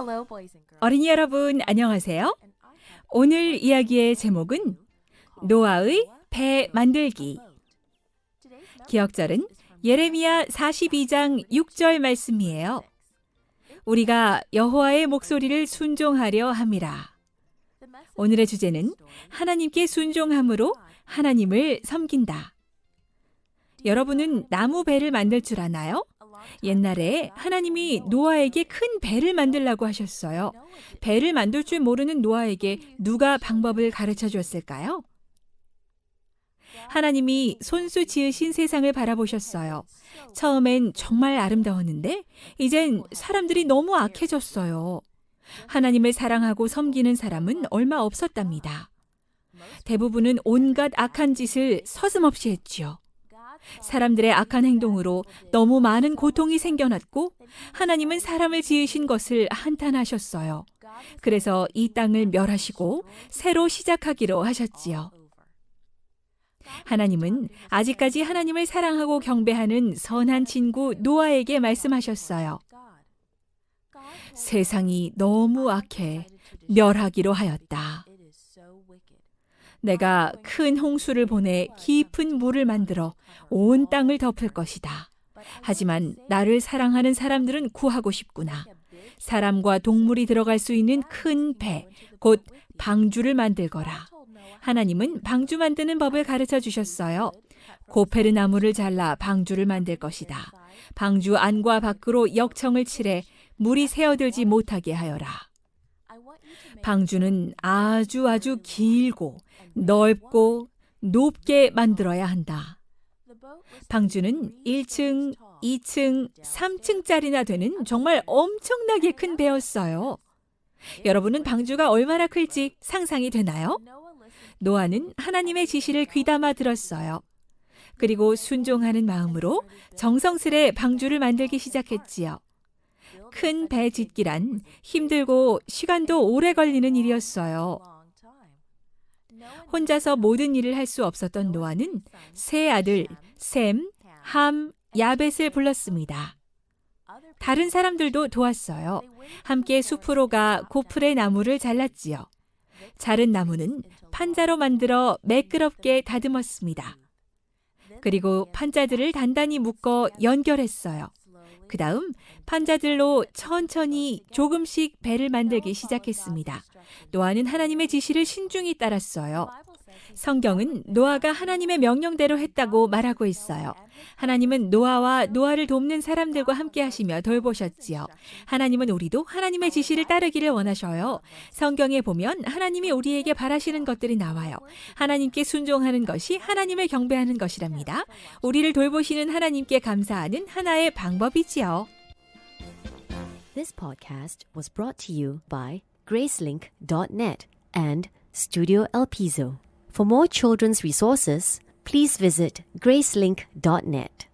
Hello, boys and girls. 어린이 여러분, 안녕하세요. 오늘 이야기의 제목은 노아의 배 만들기. 기억절은 예레미야 42장 6절 말씀이에요. 우리가 여호와의 목소리를 순종하려 함이라. 오늘의 주제는 하나님께 순종함으로 하나님을 섬긴다. 여러분은 나무 배를 만들 줄 아나요? 옛날에 하나님이 노아에게 큰 배를 만들라고 하셨어요. 배를 만들 줄 모르는 노아에게 누가 방법을 가르쳐 줬을까요? 하나님이 손수 지으신 세상을 바라보셨어요. 처음엔 정말 아름다웠는데, 이젠 사람들이 너무 악해졌어요. 하나님을 사랑하고 섬기는 사람은 얼마 없었답니다. 대부분은 온갖 악한 짓을 서슴없이 했지요. 사람들의 악한 행동으로 너무 많은 고통이 생겨났고, 하나님은 사람을 지으신 것을 한탄하셨어요. 그래서 이 땅을 멸하시고 새로 시작하기로 하셨지요. 하나님은 아직까지 하나님을 사랑하고 경배하는 선한 친구 노아에게 말씀하셨어요. 세상이 너무 악해 멸하기로 하였다. 내가 큰 홍수를 보내 깊은 물을 만들어 온 땅을 덮을 것이다. 하지만 나를 사랑하는 사람들은 구하고 싶구나. 사람과 동물이 들어갈 수 있는 큰 배, 곧 방주를 만들거라. 하나님은 방주 만드는 법을 가르쳐 주셨어요. 고페르 나무를 잘라 방주를 만들 것이다. 방주 안과 밖으로 역청을 칠해 물이 새어들지 못하게 하여라. 방주는 아주 아주 길고 넓고 높게 만들어야 한다. 방주는 1층, 2층, 3층짜리나 되는 정말 엄청나게 큰 배였어요. 여러분은 방주가 얼마나 클지 상상이 되나요? 노아는 하나님의 지시를 귀담아 들었어요. 그리고 순종하는 마음으로 정성스레 방주를 만들기 시작했지요. 큰 배 짓기란 힘들고 시간도 오래 걸리는 일이었어요. 혼자서 모든 일을 할 수 없었던 노아는 세 아들 셈, 함, 야벳을 불렀습니다. 다른 사람들도 도왔어요. 함께 숲으로 가 고플의 나무를 잘랐지요. 자른 나무는 판자로 만들어 매끄럽게 다듬었습니다. 그리고 판자들을 단단히 묶어 연결했어요. 그 다음 판자들로 천천히 조금씩 배를 만들기 시작했습니다. 노아는 하나님의 지시를 신중히 따랐어요. 성경은 노아가 하나님의 명령대로 했다고 말하고 있어요. 하나님은 노아와 노아를 돕는 사람들과 함께 하시며 돌보셨지요. 하나님은 우리도 하나님의 지시를 따르기를 원하셔요. 성경에 보면 하나님이 우리에게 바라시는 것들이 나와요. 하나님께 순종하는 것이 하나님을 경배하는 것이랍니다. 우리를 돌보시는 하나님께 감사하는 하나의 방법이지요. This podcast was brought to you by Gracelink.net and Studio El Piso. For more children's resources, please visit Gracelink.net.